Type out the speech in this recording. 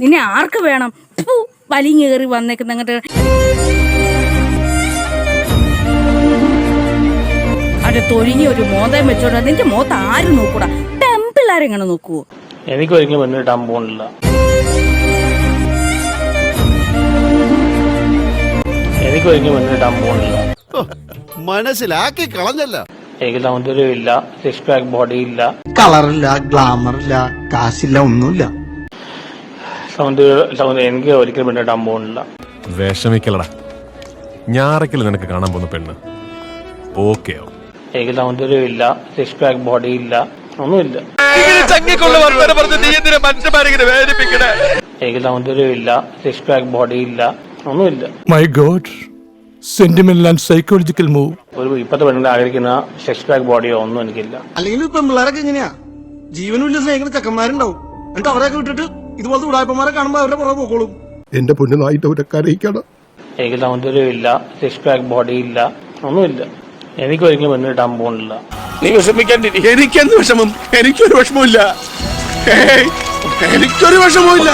നിന്നെ ആർക്ക് വേണം? വലിഞ്ഞു കയറി വന്നേക്കുന്ന അങ്ങോട്ട്. അത് തൊഴിഞ്ഞ ഒരു മോതയം വെച്ചോടാ നിന്റെ മോത്ത് ആരും നോക്കൂടാ? പെമ്പിള്ളാരെങ്ങനെ നോക്കുവോ? എനിക്ക് ഒരിക്കലും പെണ്ണ് പോണില്ല. എനിക്ക് ഒരിക്കലും മനസ്സിലാക്കി കളഞ്ഞല്ല. എനിക്ക് സൗന്ദര്യമില്ല സിക്സ് പാക്ക് ബോഡി ഇല്ല. കളറില്ല ഗ്ലാമറില്ല കാശില്ല ഒന്നുമില്ല. സൗന്ദര്യ സൗന്ദര്യം എനിക്ക് ഒരിക്കലും പെണ്ണ് കിട്ടാൻ പോകുന്നില്ല. വിഷമിക്കലടാ. ഞാറയ്ക്കൽ നിനക്ക് കാണാൻ പോകുന്ന പെണ്ണ്. ഓക്കെ എനിക്ക് എനിക്ക് സൗന്ദര്യമില്ല സിക്സ് പാക്ക് ബോഡി ഇല്ല ഒന്നുമില്ല. എനിക്ക് സൗന്ദര്യമില്ല സിക്സ് പാക്ക് ബോഡി ഇല്ല ഒന്നുമില്ല. My god sentimental and psychological move ഒരു ഇപ്പത്തെ പെണ്ണുങ്ങൾ ആഗ്രഹിക്കുന്ന സിക്സ് പാക്ക് ബോഡിയോ ഒന്നും എനിക്കില്ല. അല്ലെങ്കിൽ പിള്ളേരൊക്കെ എങ്ങനെയാ? ജീവനും ഇല്ല സ്നേഹിക്കുന്ന ചെക്കന്മാരുണ്ടാവും. എന്നിട്ട് അവരെയൊക്കെ വിട്ടിട്ട് ഇതുപോലത്തെ ഉടായ്പന്മാരെ കാണുമ്പോൾ അവരുടെ പുറകെ പോക്കോളും. എന്റെ പൊന്നു നായിട്ട് അവരെ കരയിക്കണം. എനിക്ക് സൗന്ദര്യമില്ല സിക്സ് പാക്ക് ബോഡി ഇല്ല ഒന്നുമില്ല. എനിക്ക് ഒരിക്കലും പെണ്ണ് കിട്ടാൻ പോകുന്നില്ല നീ വിഷമിക്കണ്ടി എനിക്കെന്ത് വിഷമം? എനിക്കൊരു വിഷമമില്ല എനിക്കൊരു വിഷമവും ഇല്ല